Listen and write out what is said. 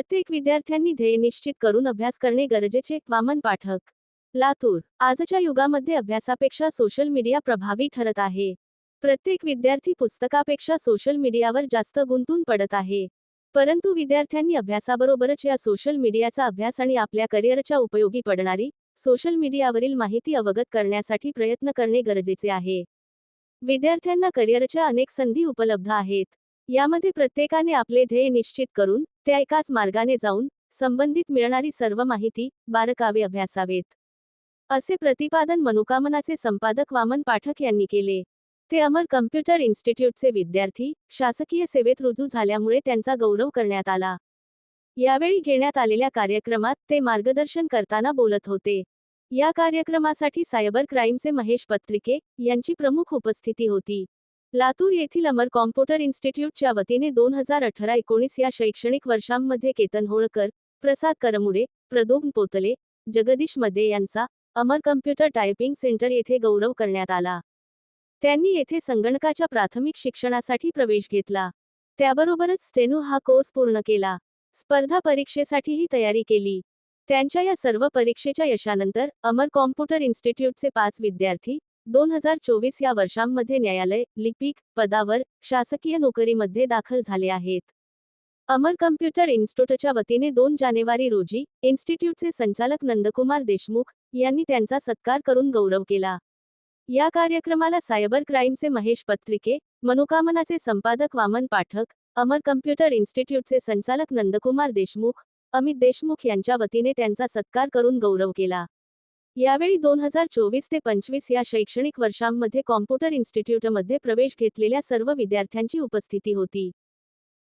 प्रत्येक विद्यार्थ्यांनी ध्येय निश्चित करून अभ्यास करणे गरजेचे वामन पाठक. लातूर. आजच्या युगामध्ये अभ्यासापेक्षा सोशल मीडिया प्रभावी ठरत आहे. प्रत्येक विद्यार्थी पुस्तकापेक्षा सोशल मीडियावर जास्त गुंतून पडत आहे. परंतु विद्यार्थ्यांनी अभ्यासाबरोबरच या सोशल मीडियाचा अभ्यास आणि आपल्या करिअरच्या उपयोगी पडणारी सोशल मीडियावरील माहिती अवगत करण्यासाठी प्रयत्न करणे गरजेचे आहे. विद्यार्थ्यांना करिअरच्या अनेक संधी उपलब्ध आहेत. यामध्ये प्रत्येकाने आपले ध्येय निश्चित करून त्या एकाच मार्गाने जाऊन संबंधित मिळणारी सर्व माहिती बारकावे अभ्यासावेत. असे प्रतिपादन मनोकामनाचे संपादक वामन पाठक यांनी केले. ते अमर कम्प्युटर इन्स्टिट्यूटचे विद्यार्थी शासकीय सेवेत रुजू झाल्यामुळे त्यांचा गौरव करण्यात आला. यावेळी घेण्यात आलेल्या कार्यक्रमात ते मार्गदर्शन करताना बोलत होते. या कार्यक्रमासाठी सायबर क्राईमचे महेश पत्रिके यांची प्रमुख उपस्थिती होती. लातूर येथील अमर कॉम्प्युटर इन्स्टिट्यूटच्या वतीने दोन हजार अठरा एकोणीस या शैक्षणिक वर्षांमध्ये केतन होळकर प्रसाद करमुडे प्रदोग पोतले जगदीशमध्ये यांचा अमर कम्प्युटर टायपिंग सेंटर येथे गौरव करण्यात आला. त्यांनी येथे संगणकाच्या प्राथमिक शिक्षणासाठी प्रवेश घेतला. त्याबरोबरच स्टेनो हा कोर्स पूर्ण केला. स्पर्धा परीक्षेसाठीही तयारी केली. त्यांच्या या सर्व परीक्षेच्या यशानंतर अमर कॉम्प्युटर इन्स्टिट्यूटचे पाच विद्यार्थी दोन हजार चोवीस या वर्षांमध्ये न्यायालय लिपिक पदावर शासकीय नोकरीमध्ये दाखल झाले आहेत. अमर कम्प्युटर इन्स्टिट्यूटच्या वतीने दोन जानेवारी रोजी इन्स्टिट्यूटचे संचालक नंदकुमार देशमुख यांनी त्यांचा सत्कार करून गौरव केला. या कार्यक्रमाला सायबर क्राईमचे महेश पत्रिके मनोकामनाचे संपादक वामन पाठक अमर कम्प्युटर इन्स्टिट्यूटचे संचालक नंदकुमार देशमुख अमित देशमुख यांच्या वतीने त्यांचा सत्कार करून गौरव केला. यावेळी दोन हजार चोवीस ते पंचवीस या शैक्षणिक वर्षांमध्ये कॉम्प्युटर इन्स्टिट्यूटमध्ये प्रवेश घेतलेल्या सर्व विद्यार्थ्यांची उपस्थिती होती.